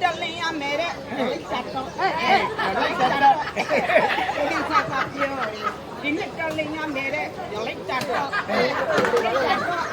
တက်လင်းရမယ်တဲ့လိတ်စားတော့အဲအဲလိတ်စားတော့လိတ်စားစားပြောဒီနှစ်တက်လင်းရမယ်တဲ့လိတ်စားတော့လိတ်စားတော့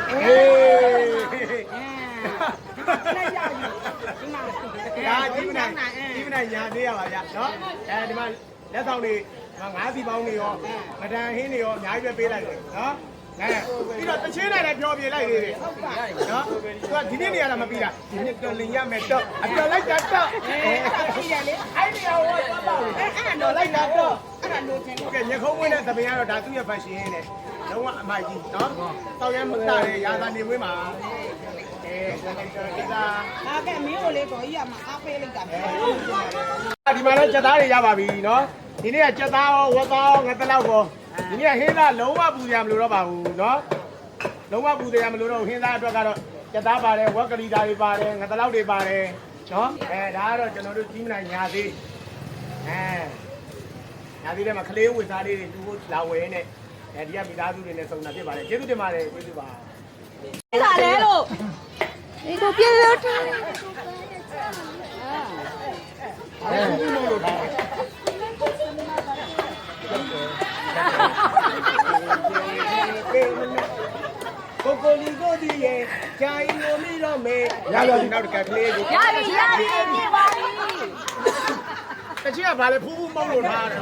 အဲဟေးလက်ရည်ဒီမှာဒါကြီးမနိုင်ကြီးမနိုင်ညာသေးရပါဗျနော်အဲဒီမှာလက်ဆောင်တွေငါးစီပေါင်းတွေရောမဒန်ဟင်းတွေရောအများကြီးပဲပေးလိုက်တယ်နော်အဲပြီးတော့တချင်းနဲ့လည်းပြောပြလိုက်သေးတယ်နော်သူကဒီနေ့နေရာတော့မပြီးတာဒီနေ့တော့လင်ရမယ်တော့အတော်လိုက်တာတော့အဲကြည့်ရလေအဲ့ဒီရောသွားပါဦးအဲအဲ့တော့လိုက်တာတော့အဲ့ဒါလိုချင်ဟုတ်ကဲ့ညခုံးဝင်းတဲ့သမင်ကတော့ဒါသူ့ရဲ့ fashion နဲ့လုံးဝအမိုက်ကြီးနော်တောက်ရဲမတာရဲရာသာနေဝင်းမှာအဲဒီကဒါကမင်းကိုလေပေါ်ကြီးကမအားပေးလိုက်တာပဲဒီမှာလည်းကြက်သားတွေရပါပြီနော်ဒီနေ့ကကြက်သားရောဝက်သားရောငါတလောက်ရော ဒီနေ့ကဟင်းသားလုံးဝပူစရာမလိုတော့ပါဘူးနော်လုံးဝပူစရာမလိုတော့ဟင်းသားအတွက်ကတော့ကြက်သားပါတယ်ဝက်ကလီသားတွေပါတယ်ငါတလောက်တွေပါတယ်နော်အဲဒါကတော့ကျွန်တော်တို့ကြီးမနိုင်ညာသေးအဲညာသေးတဲ့မှာကလေးဝစ်သားလေးတွေတူဖို့လာဝဲနဲ့အဲဒီကမိသားစုတွေနဲ့စုံတာဖြစ်ပါတယ်ကျေးဇူးတင်ပါတယ်ကျေးဇူးပါလာလဲလို့ဒီကိုပြေလို့ထားတယ်အဲ ဘူးလို့လို့ထားကိုကိုလီကိုဒီရဲ့ဂျာရင်ကိုမိတော့မေရပါပြီနောက်တစ်ခါကလေးကိုရပြီရပြီပြေပါပြီတချီကဘာလဲဖူးဖူးမုံလို့ထားတယ်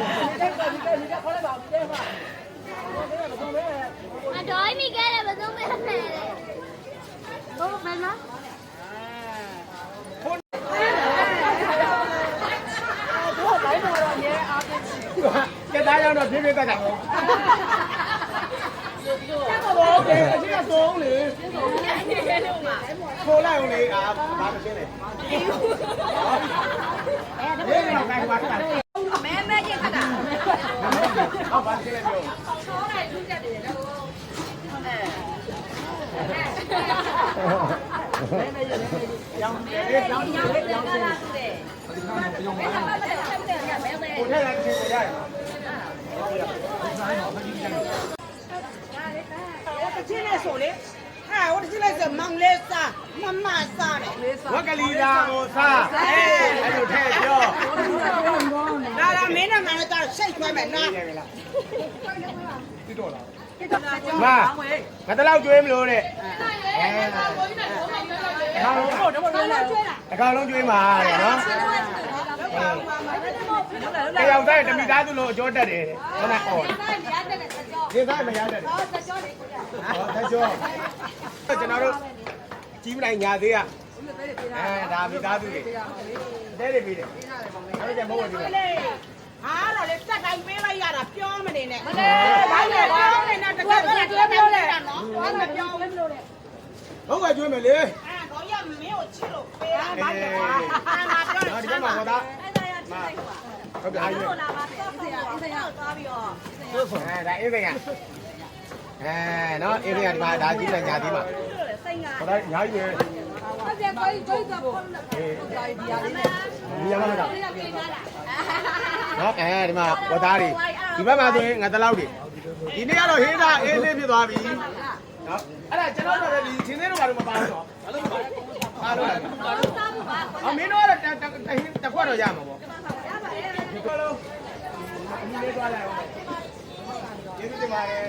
အတော်မိခဲ့တယ်ဘယ်သူမှမလဲဟုတ်မလားကျက်သားရောက်တော့ဖြည်း ဖြည်းကတ်တာဟုတ်ဟုတ်ကဲ့တချီကသုံးလေခိုးလိုက်အောင်လေအာဘာမရှင်းလဲအဲဒါပဲတော့ခိုင်းပါတာမဲမဲရခတာဟောဘာရှင်းလဲပြောရောင်းတ ယ်ရောင်းတယ်ရောင်းတယ်ကိုထက်လာချင်းကိုရတယ်တချင်းနဲ့ဆိုလေဟာဟိုတချင်းနဲ့ဆိုမောင်လေးစားမမစားတယ်ဝက်ကလီသာကိုစားအဲအဲ့လိုထည့်ပြောဒါကမင်းနဲ့မနဲ့တော့စိတ်ခွဲမယ်နော်နေပြီလားတိတော့လားမာငါတလောက်ကျွေးမလို့တဲ့အဲအခါလုံးအခါလုံးကျွေးမှာတဲ့နော်တယောက်တည်းတမိသားစုလို့အကျော်တက်တယ်တဲ့ဟုတ်လားဟော ဒီသားမရတဲ့ဟောတကြောကျွန်တော်တို့ကြီးမနိုင်ညာသေးอ่ะအဲဒါမိသားစုတွေတဲတွေပြီးတယ်အဲ့ဒါမဟုတ်ဘူးလေဟာတော့လေစက်တိုင်းပေးလိုက်ရတာပြောမနေနဲ့မလဲဘာလဲပြောနေနဲ့တကယ်ပြောပြောလဲနော်ဘာမပြောဘူးလို့လေဟုတ်ကဲ့ကျွေးမယ်လေအဲတော့ရမင်းကိုချစ်လို့ပေးတာဘာလဲအာငါပြောဒီဘက်မှာဟောတာမ ဟုတ်ကဲ့အားကြီးလာပါတော့ဆရာဆရာသွားပြီးတော့အဲဒါအေးသိရအဲနော်အေးသိရဒီမှာဒါကြီးလည်းညာသေးမှာစိတ်ကဟောတာညာကြီးပဲဟုတ်တယ်ကိုကြီးကိုကြီးတော့ဖုန်းလို့အေးကြာဒီရလေးဒီရမှာတော့နော်အဲဒီမှာဝတ်သားတွေဒီဘက်မှာဆိုရင်ငါတလောက်တွေဒီနေ့ကတော့ဟင်းသားအေးလေးဖြစ်သွားပြီနော်အဲ့ဒါကျွန်တော်တို့လည်းဒီချင်းသေးတော့ဘာလို့မပါဘူးတော့ဘာလို့မပါ အားလို့ဘာလို့စားဖို့ပါအမင်းတို့ကတော့တဟင်းတစ်ခွက်တော့ရမှာပေါ့ဒီကောလုံးဒီလေးသွားလိုက်အောင်ကျေးဇူးတင်ပါတယ်